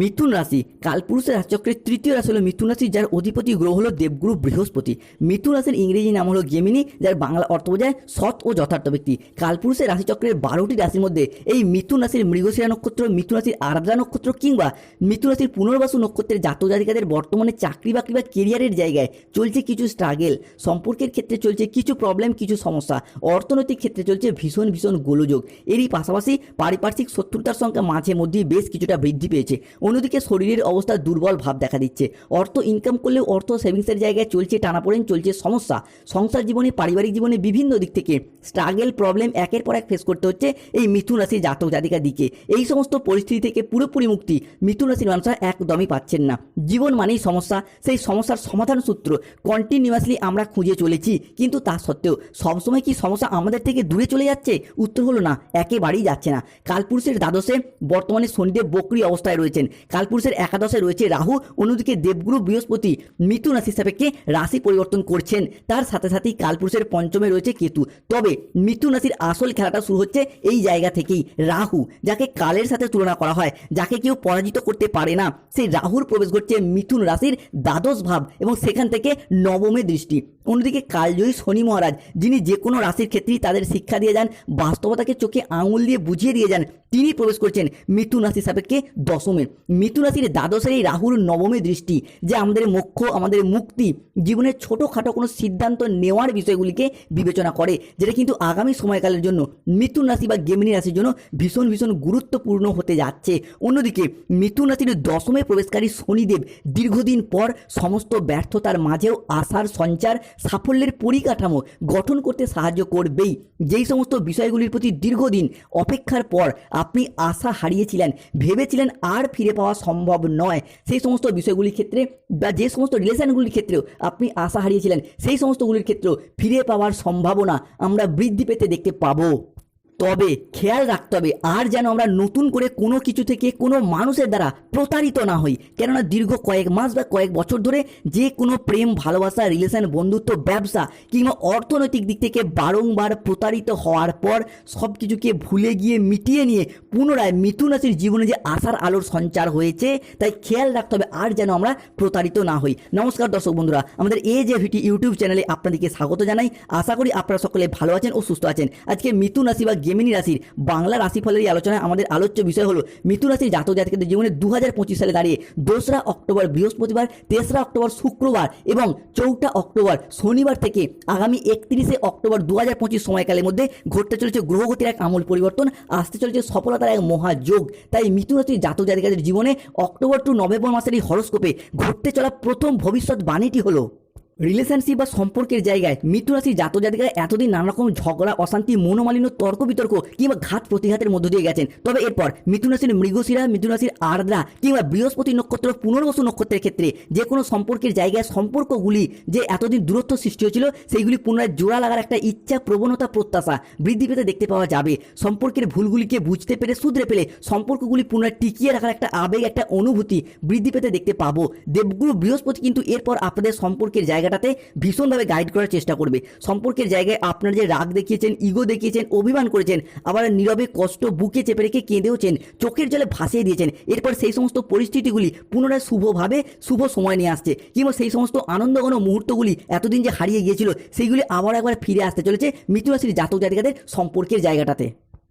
মিথুন রাশি, কালপুরুষের রাশিচক্রের তৃতীয় রাশি হলো মিথুন রাশি, যার অধিপতি গ্রহ হলো দেবগুরু বৃহস্পতি। মিথুন রাশির ইংরেজি নাম হলো গেমিনি, যার বাংলা অর্থ বোঝায় সৎ ও যথার্থ ব্যক্তি। কালপুরুষের রাশিচক্রের বারোটি রাশির মধ্যে এই মিথুন রাশির মৃগশিরা নক্ষত্র, মিথুন রাশির আরাদ্রা নক্ষত্র কিংবা মিথুন রাশির পুনর্বাসু নক্ষত্রের জাতক জাতিকাদের বর্তমানে চাকরি বাকরি বা কেরিয়ারের জায়গায় চলছে কিছু স্ট্রাগেল সম্পর্কের ক্ষেত্রে চলছে কিছু প্রবলেম কিছু সমস্যা। অর্থনৈতিক ক্ষেত্রে চলছে ভীষণ ভীষণ গোলযোগ। এরই পাশাপাশি পারিপার্শ্বিক শত্রুতার সংখ্যা মাঝে মধ্যেই বেশ কিছুটা বৃদ্ধি পেয়েছে। অন্যদিকে শরীরের অবস্থা দুর্বল ভাব দেখা দিচ্ছে। অর্থ ইনকাম করলেও অর্থ সেভিংসের জায়গায় চলছে টানাপোড়েন, চলছে সমস্যা। সংসার জীবনে, পারিবারিক জীবনে বিভিন্ন দিক থেকে স্ট্রাগেল প্রবলেম একের পর এক ফেস করতে হচ্ছে এই মিথুন রাশির জাতক জাতিকার দিকে। এই সমস্ত পরিস্থিতি থেকে পুরোপুরি মুক্তি মিথুন রাশির মানুষরা একদমই পাচ্ছেন না। জীবন মানেই সমস্যা, সেই সমস্যার সমাধান সূত্র কন্টিনিউয়াসলি আমরা খুঁজে চলেছি। কিন্তু তা সত্ত্বেও সবসময় কি সমস্যা আমাদের থেকে দূরে চলে যাচ্ছে? উত্তর হলো না, একেবারেই যাচ্ছে না। কালপুরুষের দ্বাদশে বর্তমানে শনিদেব বকরি অবস্থায় রয়েছেন কালপুরুষের একাদশে রয়েছে রাহু, অন্যদিকে দেবগুরু বৃহস্পতি মিথুন রাশি সাপেক্ষে রাশি পরিবর্তন করছেন। তার সাথে সাথেই কালপুরুষের পঞ্চমে রয়েছে কেতু। তবে মিথুন রাশির আসল খেলাটা শুরু হচ্ছে এই জায়গা থেকেই, রাহু, যাকে কালের সাথে তুলনা করা হয়, যাকে কেউ পরাজিত করতে পারে না। সেই রাহুর প্রবেশ ঘটছে মিথুন রাশির দ্বাদশ ভাব এবং সেখান থেকে নবমে দৃষ্টি। অন্যদিকে কালজয়ী শনি মহারাজ, যিনি যে কোনো রাশির ক্ষেত্রেই তাদের শিক্ষা দিয়ে যান, বাস্তবতাকে চোখে আঙুল দিয়ে বুঝিয়ে দিয়ে যান, তিনি প্রবেশ করছেন মিথুন রাশির সাপেক্ষে দশমে। মিথুন রাশির দ্বাদশের এই রাহুর নবমে দৃষ্টি, যে আমাদের মোক্ষ, আমাদের মুক্তি জীবনের ছোটোখাটো কোনো সিদ্ধান্ত নেওয়ার বিষয়গুলিকে বিবেচনা করে, যেটা কিন্তু আগামী সময়কালের জন্য মিথুন রাশি বা গেমিনী রাশির জন্য ভীষণ ভীষণ গুরুত্বপূর্ণ হতে যাচ্ছে। অন্যদিকে মিথুন রাশির দশমে প্রবেশকারী শনিদেব দীর্ঘদিন পর সমস্ত ব্যর্থতার মাঝেও আশার সঞ্চার সাফল্যের পরিকাঠামো গঠন করতে সাহায্য করবেই। যেই সমস্ত বিষয়গুলির প্রতি দীর্ঘদিন অপেক্ষার পর আপনি আশা হারিয়েছিলেন, ভেবেছিলেন আর ফিরে পাওয়া সম্ভব নয়, সেই সমস্ত বিষয়গুলির ক্ষেত্রে বা যে সমস্ত রিলেশনগুলির ক্ষেত্রেও আপনি আশা হারিয়েছিলেন, সেই সমস্তগুলির ক্ষেত্রেও ফিরে পাওয়ার সম্ভাবনা আমরা বৃদ্ধি পেতে দেখতে পাবো। তবে খেয়াল রাখতে হবে, আর যেন আমরা নতুন করে কোনো কিছু থেকে কোনো মানুষের দ্বারা প্রতারিত না হই। কেননা দীর্ঘ কয়েক মাস বা কয়েক বছর ধরে যে কোনো প্রেম, ভালোবাসা রিলেশন বন্ধুত্ব, ব্যবসা কিংবা অর্থনৈতিক দিক থেকে বারংবার প্রতারিত হওয়ার পর সব কিছুকে ভুলে গিয়ে মিটিয়ে নিয়ে পুনরায় মিথুন রাশির জীবনে যে আশার আলোর সঞ্চার হয়েছে, তাই খেয়াল রাখতে হবে, আর যেন আমরা প্রতারিত না হই। নমস্কার দর্শক বন্ধুরা, আমাদের এই যে ভিটি ইউটিউব চ্যানেলে আপনাদেরকে স্বাগত জানাই। আশা করি আপনারা সকলে ভালো আছেন ও সুস্থ আছেন। আজকে মিথুন রাশি বা গেমিনী রাশির বাংলা রাশিফলের এই আলোচনায় আমাদের আলোচ্য বিষয় হলো মিথুন রাশির জাতক জাতিকাদের জীবনে দু হাজার পঁচিশ সালে দাঁড়িয়ে দোসরা অক্টোবর বৃহস্পতিবার, তেসরা অক্টোবর শুক্রবার এবং চৌঠা অক্টোবর শনিবার থেকে আগামী একত্রিশে অক্টোবর দু হাজার পঁচিশ সময়কালের মধ্যে ঘটতে চলেছে গ্রহগতির এক আমূল পরিবর্তন। আসতে চলেছে সফলতার এক মহাযোগ। তাই মিথুন রাশির জাতক জাতিকাদের জীবনে অক্টোবর টু নভেম্বর মাসের এই হরস্কোপে ঘটতে চলা প্রথম ভবিষ্যৎ বাণীটি হলো রিলেশনশিপ বা সম্পর্কের জায়গায় মৃত্যু রাশির জাতক এতদিন নানা রকম ঝগড়া, অশান্তি, মনোমালিন্য, তর্ক বিতর্ক কিংবা ঘাত প্রতিঘাতের মধ্য দিয়ে গেছেন। তবে এরপর মিথুন রাশির মৃগশিরা মিথুন রাশির আর্দ্রা কিংবা বৃহস্পতি নক্ষত্র, পুনর্বসু নক্ষত্রের ক্ষেত্রে যে কোনো সম্পর্কের জায়গায় সম্পর্কগুলি যে এতদিন দূরত্ব সৃষ্টি হয়েছিল, সেইগুলি পুনরায় জোড়া লাগার একটা ইচ্ছা, প্রবণতা, প্রত্যাশা বৃদ্ধি পেতে দেখতে পাওয়া যাবে। সম্পর্কের ভুলগুলিকে বুঝতে পেরে, শুধরে পেলে সম্পর্কগুলি পুনরায় টিকিয়ে রাখার একটা আবেগ, একটা অনুভূতি বৃদ্ধি পেতে দেখতে পাবো। দেবগুরু বৃহস্পতি কিন্তু এরপর আপনাদের সম্পর্কের জায়গাটাতে ভীষণভাবে গাইড করার চেষ্টা করবে। সম্পর্কের জায়গায় আপনারা যে রাগ দেখিয়েছেন ইগো দেখিয়েছেন, অভিমান করেছেন, আবার নীরবে কষ্ট বুকে চেপে রেখে কেঁদেওছেন, চোখের জলে ভাসিয়ে দিয়েছেন, এরপর সেই সমস্ত পরিস্থিতিগুলি পুনরায় শুভভাবে শুভ সময় নিয়ে আসছে। কিংবা সেই সমস্ত আনন্দঘন মুহূর্তগুলি এতদিন যে হারিয়ে গিয়েছিল সেইগুলি আবার একবার ফিরে আসতে চলেছে মিথুন রাশির জাতক জাতিকাদের সম্পর্কের জায়গাটাতে।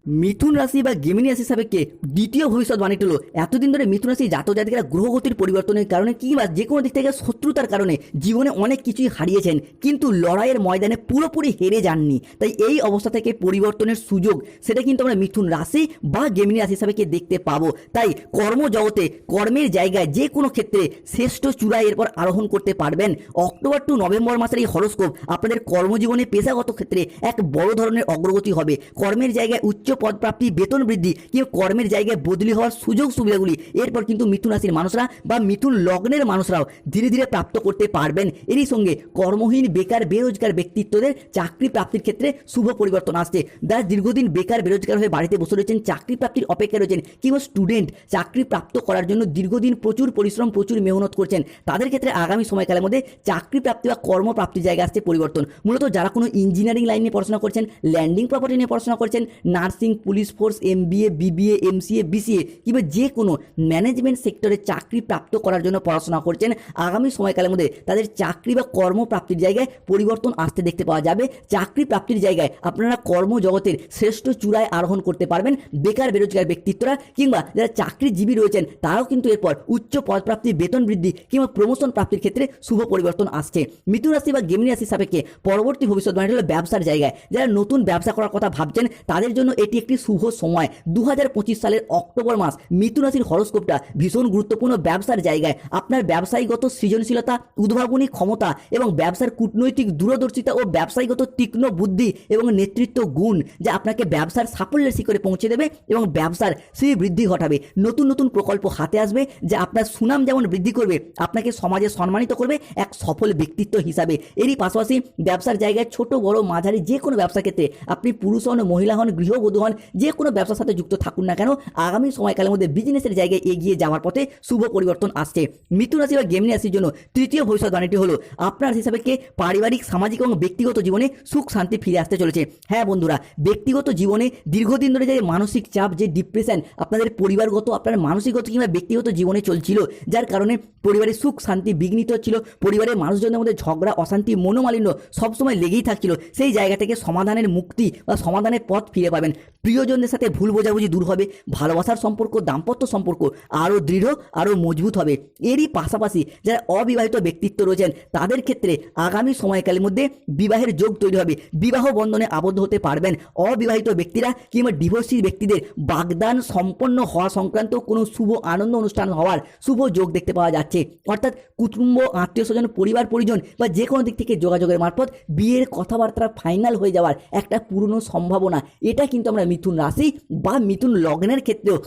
মিথুন রাশি বা গেমিনি রাশি সাপেক্ষে দ্বিতীয় ভবিষ্যৎবাণীটি হলো এতদিন ধরে মিথুন রাশি জাতক জাতিকারা গ্রহগতির পরিবর্তনের কারণে কিংবা যে কোনো দিক থেকে শত্রুতার কারণে জীবনে অনেক কিছুই হারিয়েছেন, কিন্তু লড়াইয়ের ময়দানে পুরোপুরি হেরে যাননি। তাই এই অবস্থা থেকে পরিবর্তনের সুযোগ, সেটা কিন্তু আমরা মিথুন রাশি বা গেমিনি রাশি সাপেক্ষে দেখতে পাবো। তাই কর্মজগতে কর্মের জায়গায় যে কোনো ক্ষেত্রে শ্রেষ্ঠ চূড়ায় এরপর আরোহণ করতে পারবেন। অক্টোবর টু নভেম্বর মাসের এই হরস্কোপ আপনাদের কর্মজীবনে পেশাগত ক্ষেত্রে এক বড় ধরনের অগ্রগতি হবে। কর্মের জায়গায় উচ্চ পদপ্রাপ্তি বেতন বৃদ্ধি কিংবা কর্মের জায়গায় বদলি হওয়ার সুযোগ সুবিধাগুলি। এরপর কিন্তু মিথুন রাশির মানুষরা বা মিথুন লগ্নের মানুষরাও ধীরে ধীরে প্রাপ্ত করতে পারবেন। এরই সঙ্গে কর্মহীন বেকার বেরোজগার ব্যক্তিত্বদের চাকরি প্রাপ্তির ক্ষেত্রে শুভ পরিবর্তন আসছে। যারা দীর্ঘদিন বেকার বেরোজগার হয়ে বাড়িতে বসে রয়েছেন, চাকরি প্রাপ্তির অপেক্ষায় রয়েছেন, কিংবা স্টুডেন্ট চাকরি প্রাপ্ত করার জন্য দীর্ঘদিন প্রচুর পরিশ্রম, প্রচুর মেহনত করছেন, তাদের ক্ষেত্রে আগামী সময়কালের মধ্যে চাকরি প্রাপ্তি বা কর্মপ্রাপ্তির জায়গায় আসছে পরিবর্তন। মূলত যারা কোনো ইঞ্জিনিয়ারিং লাইন নিয়ে পড়াশোনা করছেন ল্যান্ডিং প্রপার্টি নিয়ে পড়াশোনা করছেন, nursing nursing police force MBA BBA MCA BCA কিংবা যে কোনো ম্যানেজমেন্ট সেক্টরে চাকরি প্রাপ্ত করার জন্য পড়াশোনা করছেন, আগামী সময়কালের মধ্যে তাদের চাকরি বা কর্মপ্রাপ্তির জায়গায় পরিবর্তন আসতে দেখতে পাওয়া যাবে। চাকরি প্রাপ্তির জায়গায় আপনারা কর্মজগতের শ্রেষ্ঠ চূড়ায় আরোহণ করতে পারবেন বেকার বেরোজগার ব্যক্তিত্বরা, কিংবা যারা চাকরিজীবী রয়েছেন, তারাও কিন্তু এরপর উচ্চ পদপ্রাপ্তি বেতন বৃদ্ধি কিংবা প্রমোশন প্রাপ্তির ক্ষেত্রে শুভ পরিবর্তন আসছে। মিথুন রাশি বা গেমিনি রাশি সাপেক্ষে পরবর্তী ভবিষ্যৎবাণী হলো ব্যবসার জায়গায়। যারা নতুন ব্যবসা করার কথা ভাবছেন, তাদের জন্য এটি একটি শুভ সময়। দু হাজার পঁচিশ সালের অক্টোবর মাস মিথুন রাশির হরস্কোপটা ভীষণ গুরুত্বপূর্ণ ব্যবসার জায়গায়। আপনার ব্যবসায়ীগত সৃজনশীলতা, উদ্ভাবনী ক্ষমতা এবং ব্যবসার কূটনৈতিক দূরদর্শিতা ও ব্যবসায়ীগত তীক্ষ্ণ বুদ্ধি এবং নেতৃত্ব গুণ যা আপনাকে ব্যবসার সাফল্যের শিখরে পৌঁছে দেবে এবং ব্যবসার শ্রী বৃদ্ধি ঘটাবে। নতুন নতুন প্রকল্প হাতে আসবে যা আপনার সুনাম যেমন বৃদ্ধি করবে, আপনাকে সমাজে সম্মানিত করবে এক সফল ব্যক্তিত্ব হিসাবে। এরই পাশাপাশি ব্যবসার জায়গায় ছোট, বড়, মাঝারি যে কোনো ব্যবসা ক্ষেত্রে আপনি পুরুষ হন, মহিলা হন, গৃহবধূ হন, যে কোনো ব্যবসার সাথে যুক্ত থাকুন না কেন, আগামী সময়কালের মধ্যে বিজনেসের জায়গায় এগিয়ে যাওয়ার পথে শুভ পরিবর্তন আসছে। মিথুন রাশি বা গেমনি রাশির জন্য তৃতীয় ভবিষ্যৎবাণীটি হলো, আপনার হিসাবে কে পারিবারিক, সামাজিক এবং ব্যক্তিগত জীবনে সুখ, শান্তি ফিরে আসতে চলেছে। হ্যাঁ বন্ধুরা, ব্যক্তিগত জীবনে দীর্ঘদিন ধরে যে মানসিক চাপ, যে ডিপ্রেশন আপনাদের পরিবারগত, আপনার মানসিকগত কিংবা ব্যক্তিগত জীবনে চলছিল, যার কারণে পরিবারের সুখ, শান্তি বিঘ্নিত হচ্ছিল, পরিবারের মানুষজনের মধ্যে ঝগড়া, অশান্তি, মনোমালিন্য সবসময় লেগেই থাকছিল, সেই জায়গা থেকে সমাধানের মুক্তি বা সমাধানের পথ ফিরে পাবেন। প্রিয়জনদের সাথে ভুল বোঝাবুঝি দূর হবে, ভালোবাসার সম্পর্ক, দাম্পত্য সম্পর্ক আরও দৃঢ়, আরও মজবুত হবে। এরই পাশাপাশি যারা অবিবাহিত ব্যক্তিত্ব রয়েছেন, তাদের ক্ষেত্রে আগামী সময়কালের মধ্যে বিবাহের যোগ তৈরি হবে। বিবাহ বন্ধনে আবদ্ধ হতে পারবেন অবিবাহিত ব্যক্তিরা কিংবা ডিভোর্সি ব্যক্তিদের বাগদান সম্পন্ন হওয়া সংক্রান্ত কোনো শুভ আনন্দ অনুষ্ঠান হওয়ার শুভ যোগ দেখতে পাওয়া যাচ্ছে। অর্থাৎ কুটুম্ব, আত্মীয় স্বজন, পরিবার, পরিজন বা যে কোনো দিক থেকে যোগাযোগের মারফত বিয়ের কথাবার্তা ফাইনাল হয়ে যাওয়ার একটা পূর্ণ সম্ভাবনা। এটা কিন্তু আমরা মিথুন রাশি বা মিথুন লগ্নের ক্ষেত্রেও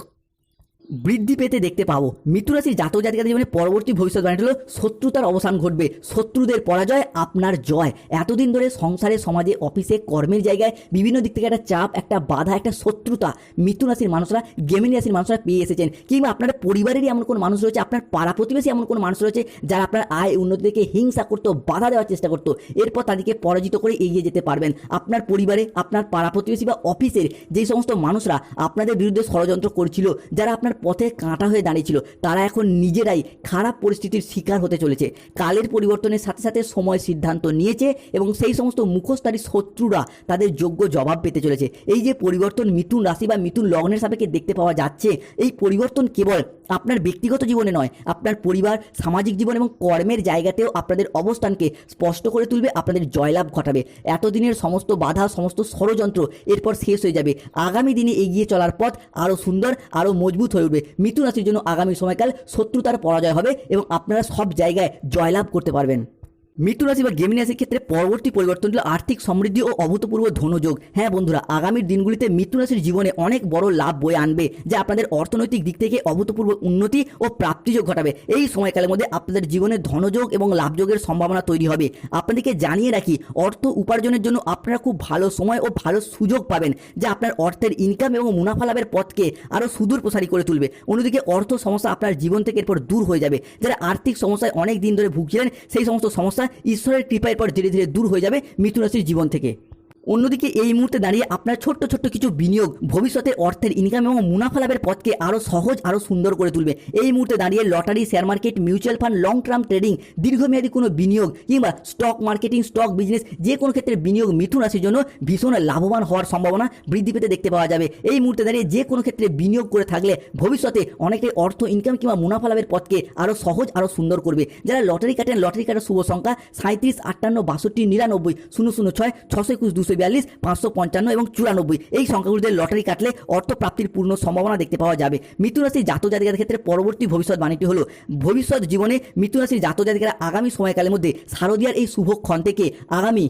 বৃদ্ধি পেতে দেখতে পাবো। মিথুন রাশির জাতক জাতিকাদের জীবনে পরবর্তী ভবিষ্যৎবাণী হলো, শত্রুতার অবসান ঘটবে। শত্রুদের পরাজয়, আপনার জয়। এতদিন ধরে সংসারে, সমাজে, অফিসে, কর্মের জায়গায় বিভিন্ন দিক থেকে একটা চাপ, একটা বাধা, একটা শত্রুতা মিথুন রাশির মানুষরা, গেমিনি রাশির মানুষরা পেয়ে এসেছেন। কিংবা আপনার পরিবারেরই এমন কোনো মানুষ রয়েছে, আপনার পাড়া প্রতিবেশী এমন কোনো মানুষ রয়েছে, যারা আপনার আয় উন্নতি থেকে হিংসা করতো, বাধা দেওয়ার চেষ্টা করতো। এরপর তাদেরকে পরাজিত করে এগিয়ে যেতে পারবেন। আপনার পরিবারে, আপনার পাড়া প্রতিবেশী বা অফিসের যেই সমস্ত মানুষরা আপনাদের বিরুদ্ধে ষড়যন্ত্র করছিল, যারা আপনার পথে কাঁটা হয়ে দাঁড়িয়েছিল। তারা এখন নিজেরাই খারাপ পরিস্থিতির শিকার হতে চলেছে। কালের পরিবর্তনের সাথে সাথে সময় সিদ্ধান্ত নিয়েছে এবং সেই সমস্ত মুখোশধারী শত্রুরা তাদের যোগ্য জবাব পেতে চলেছে। এই যে পরিবর্তন মিথুন রাশি বা মিথুন লগ্নের সাপেক্ষে দেখতে পাওয়া যাচ্ছে, এই পরিবর্তন কেবল আপনার ব্যক্তিগত জীবনে নয়, আপনার পরিবার, সামাজিক জীবন এবং কর্মের জায়গাতেও আপনাদের অবস্থানকে স্পষ্ট করে তুলবে, আপনাদের জয়লাভ ঘটাবে। এতদিনের সমস্ত বাধা, সমস্ত ষড়যন্ত্র এরপর শেষ হয়ে যাবে। আগামী দিনে এগিয়ে চলার পথ আরও সুন্দর আরও মজবুত হয়ে উঠবে মিথুন রাশির জন্য আগামী সময়কাল শত্রুতার পরাজয় হবে এবং আপনারা সব জায়গায় জয়লাভ করতে পারবেন। মৃত্যু রাশি বা গেমিনি রাশির ক্ষেত্রে পরবর্তী পরিবর্তন হলো আর্থিক সমৃদ্ধি ও অভূতপূর্ব ধনযোগ। হ্যাঁ বন্ধুরা, আগামীর দিনগুলিতে মৃত্যু রাশির জীবনে অনেক বড় লাভ বয়ে আনবে, যা আপনাদের অর্থনৈতিক দিক থেকে অভূতপূর্ব উন্নতি ও প্রাপ্তিযোগ ঘটাবে। এই সময়কালের মধ্যে আপনাদের জীবনে ধনযোগ এবং লাভযোগের সম্ভাবনা তৈরি হবে। আপনাদেরকে জানিয়ে রাখি, অর্থ উপার্জনের জন্য আপনারা খুব ভালো সময় ও ভালো সুযোগ পাবেন, যা আপনার অর্থের ইনকাম এবং মুনাফা লাভের পথকে আরও সুদূর প্রসারী করে তুলবে। অন্যদিকে অর্থ সমস্যা আপনার জীবন থেকে এরপর দূর হয়ে যাবে। যারা আর্থিক সমস্যায় অনেক দিন ধরে ভুগছিলেন, সেই সমস্ত সমস্যা ঈশ্বরের কৃপায় পর ধীরে ধীরে দূর হয়ে যাবে মিথুন রাশির জীবন থেকে। অন্যদিকে এই মুহূর্তে দাঁড়িয়ে আপনার ছোট্ট ছোট্ট কিছু বিনিয়োগ ভবিষ্যতে অর্থের ইনকাম এবং মুনাফা লাভের পথকে আরও সহজ আরও সুন্দর করে তুলবে। এই মুহূর্তে দাঁড়িয়ে lottery share market mutual fund long term trading দীর্ঘমেয়াদী কোনো বিনিয়োগ কিংবা স্টক মার্কেটিং স্টক বিজনেস যে কোনো ক্ষেত্রে বিনিয়োগ মিথুন রাশির জন্য ভীষণ লাভবান হওয়ার সম্ভাবনা বৃদ্ধি পেতে দেখতে পাওয়া যাবে। এই মুহূর্তে দাঁড়িয়ে যে কোনো ক্ষেত্রে বিনিয়োগ করে থাকলে ভবিষ্যতে অনেকে অর্থ ইনকাম কিংবা মুনাফা লাভের পথকে আরও সহজ আরও সুন্দর করবে। যারা লটারি কাটেন, লটারি কাটার শুভ সংখ্যা সাঁত্রিশ আটান্ন, বাষট্টি, নিরানব্বই, শূন্য শূন্য, ছয়, ছশো একুশ, দুশো বিয়াল্লিশ, পাঁচশো পঞ্চান্ন এবং চুরানব্বই। এই সংখ্যাগুলিতে লটারি কাটলে অর্থ প্রাপ্তির পূর্ণ সম্ভাবনা দেখতে পাওয়া যাবে। মিথুন রাশির জাত জাতিকার ক্ষেত্রে পরবর্তী ভবিষ্যৎ বাণীটি হলো, ভবিষ্যৎ জীবনে মিথুন রাশির জাত জাতিকারা আগামী সময়কালের মধ্যে শারদীয়ার এই শুভক্ষণ থেকে আগামী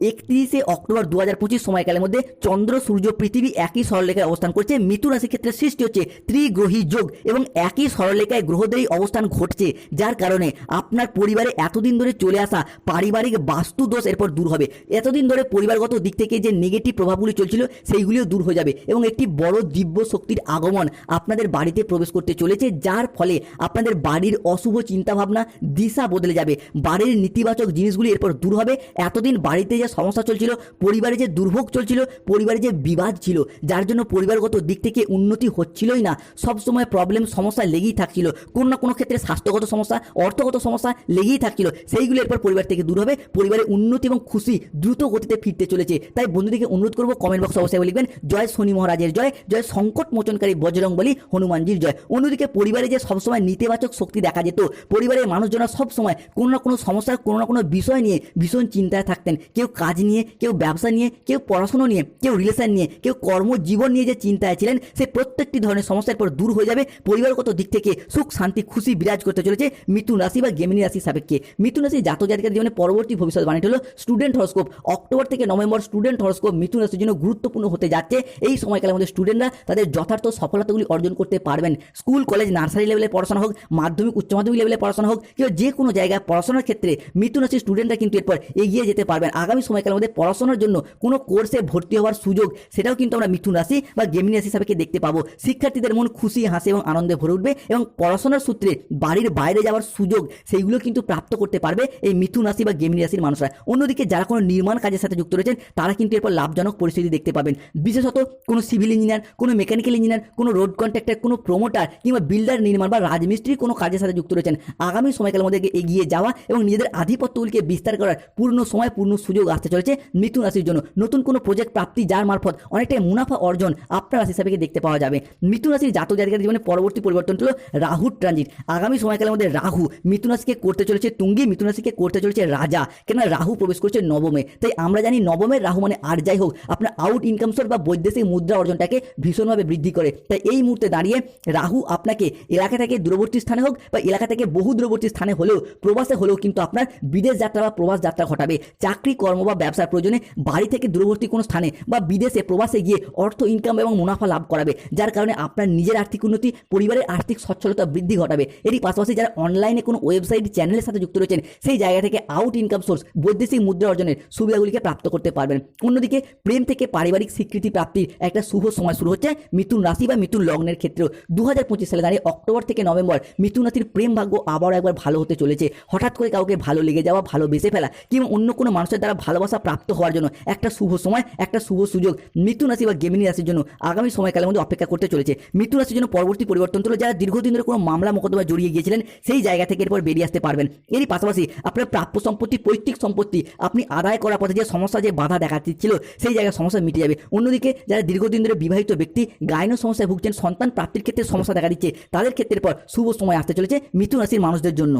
একত্রিশে অক্টোবর দু হাজার পঁচিশ সময়কালের মধ্যে চন্দ্র, সূর্য, পৃথিবী একই সরলরেখায় অবস্থান করছে। মিথুন রাশির ক্ষেত্রে সৃষ্টি হচ্ছে ত্রিগ্রহী যোগ এবং একই সরলরেখায় গ্রহদেরই অবস্থান ঘটছে, যার কারণে আপনার পরিবারে এতদিন ধরে চলে আসা পারিবারিক বাস্তু দোষ এরপর দূর হবে। এতদিন ধরে পরিবারগত দিক থেকে যে নেগেটিভ প্রভাবগুলি চলছিল, সেইগুলিও দূর হয়ে যাবে এবং একটি বড় দিব্য শক্তির আগমন আপনাদের বাড়িতে প্রবেশ করতে চলেছে, যার ফলে আপনাদের বাড়ির অশুভ চিন্তাভাবনা দিশা বদলে যাবে। বাড়ির নেতিবাচক জিনিসগুলি এরপর দূর হবে। এতদিন বাড়িতে যে সমস্যা চলছিল, পরিবারে যে দুর্ভোগ চলছিল, পরিবারে যে বিবাদ ছিল, যার জন্য পরিবারগত দিক থেকে উন্নতি হচ্ছিলই না, সব সময় প্রবলেম সমস্যা লেগেই থাকছিল। কোনো না কোনো ক্ষেত্রে স্বাস্থ্যগত সমস্যা, অর্থগত সমস্যা লেগেই থাকছিল। সেইগুলো এরপর পরিবার থেকে দূর হবে। পরিবারের উন্নতি এবং খুশি দ্রুত গতিতে ফিরতে চলেছে। তাই বন্ধুদেরকে অনুরোধ করব কমেন্ট বক্সে অবশ্যই লিখবেন। জয় শনি মহারাজের জয় জয় সংকট মোচনকারী বজরং বলি হনুমানজির জয়। অন্যদিকে পরিবারে যে সবসময় নেতিবাচক শক্তি দেখা যেত, পরিবারের মানুষজনরা সবসময় কোনো না কোনো সমস্যার, কোনো না কোনো বিষয় নিয়ে ভীষণ চিন্তায় থাকতেন। কেউ কাজ নিয়ে, কেউ ব্যবসা নিয়ে, কেউ পড়াশুনো নিয়ে, কেউ রিলেশন নিয়ে, কেউ কর্মজীবন নিয়ে যে চিন্তায় ছিলেন, সে প্রত্যেকটি ধরনের সমস্যার পর দূর হয়ে যাবে পরিবারগত দিক থেকে। সুখ, শান্তি, খুশি বিরাজ করতে চলেছে মিথুন রাশি বা গেমিনী রাশি সাপেক্ষে। মিথুন রাশি জাতক জাতিকার জীবনে পরবর্তী ভবিষ্যৎবাণীটি হলো স্টুডেন্ট হরস্কোপ অক্টোবর থেকে নভেম্বর স্টুডেন্ট হরস্কোপ মিথুন রাশির জন্য গুরুত্বপূর্ণ হতে যাচ্ছে। এই সময়কালের মধ্যে স্টুডেন্টরা তাদের যথার্থ সফলতাগুলি অর্জন করতে পারবেন। স্কুল কলেজ নার্সারি লেভেলে পড়াশোনা হোক, মাধ্যমিক, উচ্চ মাধ্যমিক লেভেলে পড়াশোনা হোক, কেউ যে কোনো জায়গায় পড়াশোনার ক্ষেত্রে মিথুন রাশির স্টুডেন্টরা কিন্তু এরপর এগিয়ে যেতে পারবেন। আগামী সময়কালের মধ্যে পড়াশোনার জন্য কোনো কোর্সে ভর্তি হওয়ার সুযোগ, সেটাও কিন্তু আমরা মিথুন রাশি বা গেমিনী রাশি হিসাবে দেখতে পাবো। শিক্ষার্থীদের মন খুশি, হাসি এবং আনন্দে ভরে উঠবে এবং পড়াশোনার সূত্রে বাড়ির বাইরে যাওয়ার সুযোগ, সেইগুলো কিন্তু প্রাপ্ত করতে পারবে এই মিথুন রাশি বা গেমিনী রাশির মানুষরা। অন্যদিকে যারা কোনো নির্মাণ কাজের সাথে যুক্ত রয়েছেন, তারা কিন্তু এরপর লাভজনক পরিস্থিতি দেখতে পাবেন। বিশেষত কোনো সিভিল ইঞ্জিনিয়ার কোনো মেকানিক্যাল ইঞ্জিনিয়ার কোনো রোড কন্ট্রাক্টর কোনো প্রমোটার কিংবা বিল্ডার নির্মাণ বা রাজমিস্ত্রি কোনো কাজের সাথে যুক্ত রয়েছেন। আগামী সময়কালের মধ্যে এগিয়ে যাওয়া এবং নিজেদের আধিপত্যগুলিকে বিস্তার করার পূর্ণ সময়, পূর্ণ সুযোগ আসতে চলেছে মিথুন রাশির জন্য। নতুন কোনো প্রজেক্ট প্রাপ্তি যার মারফত অনেকটাই মুনাফা অর্জন আপনার রাশি হিসাবে দেখতে পাওয়া যাবে। মিথুন রাশির জাতক জাতিকার জীবনে পরবর্তী পরিবর্তন হলো রাহুর ট্রানজিট। আগামী সময়কালের মধ্যে রাহু মিথুন রাশিকে করতে চলেছে তুঙ্গি মিথুন রাশিকে করতে চলেছে রাজা। কেন রাহু প্রবেশ করছে নবমে। তাই আমরা জানি নবমের রাহু মানে আর যাই হোক, আপনার আউট ইনকাম সোর্স বা বৈদেশিক মুদ্রা অর্জনটাকে ভীষণভাবে বৃদ্ধি করে। তাই এই মুহূর্তে দাঁড়িয়ে রাহু আপনাকে এলাকা থেকে দূরবর্তী স্থানে হোক বা এলাকা থেকে বহু দূরবর্তী স্থানে হলেও, প্রবাসে হলেও কিন্তু আপনার বিদেশ যাত্রা বা প্রবাস যাত্রা ঘটাবে। চাকরি কর্ম বা ব্যবসার প্রয়োজনে বাড়ি থেকে দূরবর্তী কোনো স্থানে বা বিদেশে প্রবাসে গিয়ে অর্থ ইনকাম এবং মুনাফা লাভ করাবে, যার কারণে আপনার নিজের আর্থিক উন্নতি, পরিবারের আর্থিক সচ্ছলতা বৃদ্ধি ঘটাবে। এরই পাশাপাশি যারা অনলাইনে কোনো ওয়েবসাইট চ্যানেলের সাথে যুক্ত রয়েছেন, সেই জায়গা থেকে আউট ইনকাম সোর্স বৈদেশিক মুদ্রা অর্জনের সুবিধাগুলিকে প্রাপ্ত করতে পারবেন। অন্যদিকে প্রেম থেকে পারিবারিক স্বীকৃতি প্রাপ্তির একটা শুভ সময় শুরু হচ্ছে মিথুন রাশি বা মিথুন লগ্নের ক্ষেত্রেও। দু হাজার পঁচিশ সালে দাঁড়িয়ে অক্টোবর থেকে নভেম্বর মিথুন রাশির প্রেম ভাগ্য আবারও একবার ভালো হতে চলেছে। হঠাৎ করে কাউকে ভালো লেগে যাওয়া, ভালো বেসে ফেলা কিংবা অন্য কোনো মানুষের দ্বারা ভালোবাসা প্রাপ্ত হওয়ার জন্য, একটা শুভ সময়, একটা শুভ সুযোগ মিথুন রাশি বা গেমিনী রাশির জন্য আগামী সময়কালের মধ্যে অপেক্ষা করতে চলেছে। মিথুন রাশির জন্য পরবর্তী পরিবর্তন হলো যারা দীর্ঘদিন ধরে কোনো মামলা মোকদ্দমা জড়িয়ে গিয়েছিলেন, সেই জায়গা থেকে এরপর বেরিয়ে আসতে পারবেন। এরই পাশাপাশি আপনার প্রাপ্য সম্পত্তি, পৈতৃক সম্পত্তি আপনি আদায় করার পথে যে সমস্যা, যে বাধা দেখা দিচ্ছিল, সেই জায়গায় সমস্যা মিটে যাবে। অন্যদিকে যারা দীর্ঘদিন ধরে বিবাহিত ব্যক্তি, গায়ন সমস্যায় ভুগছেন, সন্তান প্রাপ্তির ক্ষেত্রে সমস্যা দেখা দিচ্ছে, তাদের ক্ষেত্রের পর শুভ সময় আসতে চলেছে মিথুন রাশির মানুষদের জন্য।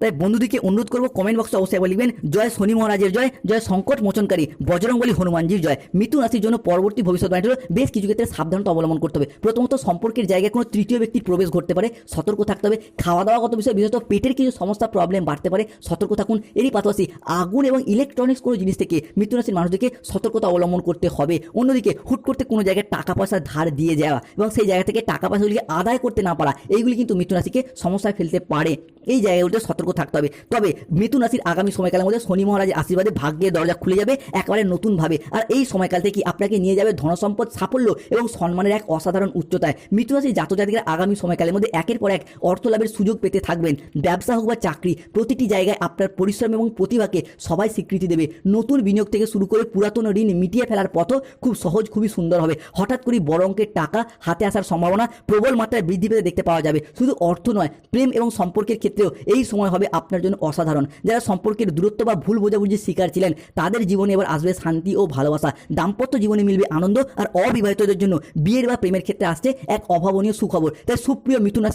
তাই বন্ধুদিকে অনুরোধ করব কমেন্ট বক্সে অবশ্যই একবার লিখবেন, জয় শনি মহারাজের জয় জয় সংকট মোচনকারী বজরংবলী হনুমানজির জয়, মিথুন রাশির জন্য পরবর্তী ভবিষ্যৎবাণী হলো বেশ কিছু ক্ষেত্রে সাবধানতা অবলম্বন করতে হবে। প্রথমত সম্পর্কের জায়গায় কোনো তৃতীয় ব্যক্তির প্রবেশ ঘটতে পারে, সতর্ক থাকতে হবে খাওয়া দাওয়াগত বিষয়ে বিশেষত পেটের কিছু সমস্যা প্রবলেম বাড়তে পারে, সতর্ক থাকুন। এরই পাশাপাশি আগুন এবং ইলেকট্রনিক্স কোনো জিনিস থেকে মিথুন রাশির মানুষদেরকে সতর্কতা অবলম্বন করতে হবে। অন্যদিকে হুট করতে কোনো জায়গায় টাকা পয়সা ধার দিয়ে যাওয়া এবং সেই জায়গা থেকে টাকা পয়সাগুলিকে আদায় করতে না পারা, এইগুলি কিন্তু মিথুন রাশিকে সমস্যায় ফেলতে পারে। এই জায়গাগুলোতে সতর্ক থাকতে হবে। তবে মিথুন রাশির আগামী সময়কালের মধ্যে শনি মহারাজের আশীর্বাদে ভাগ্যের দরজা খুলে যাবে, একেবারে নতুনভাবে। আর এই সময়কাল থেকে আপনাকে নিয়ে যাবে ধনসম্পদ, সাফল্য এবং সম্মানের এক অসাধারণ উচ্চতায়। মিথুন রাশির জাতজাতিকের আগামী সময়কালের মধ্যে একের পর এক অর্থ লাভের সুযোগ পেতে থাকবেন। ব্যবসা হোক বা চাকরি, প্রতিটি জায়গায় আপনার পরিশ্রম এবং প্রতিভাকে সবাই স্বীকৃতি দেবে। নতুন বিনিয়োগ থেকে শুরু করে পুরাতন ঋণ মিটিয়ে ফেলার পথও খুব সহজ, খুবই সুন্দর হবে। হঠাৎ করে বড় অঙ্কের টাকা হাতে আসার সম্ভাবনা প্রবল মাত্রায় বৃদ্ধি পেতে দেখতে পাওয়া যাবে। শুধু অর্থ নয়, প্রেম এবং সম্পর্কের ক্ষেত্রেও এই সময় হবে আপনার জন্য অসাধারণ। যারা সম্পর্কের দূরত্ব বা ভুল বোঝাবুঝির শিকার ছিলেন, তাদের জীবনে এবার আসবে শান্তি ও ভালোবাসা। দাম্পত্য জীবনে মিলবে আনন্দ আর অবিবাহিতদের জন্য বিয়ের বা প্রেমের ক্ষেত্রে আসছে এক অভাবনীয় সুখবর। তাই সুপ্রিয় মিথুন রাশির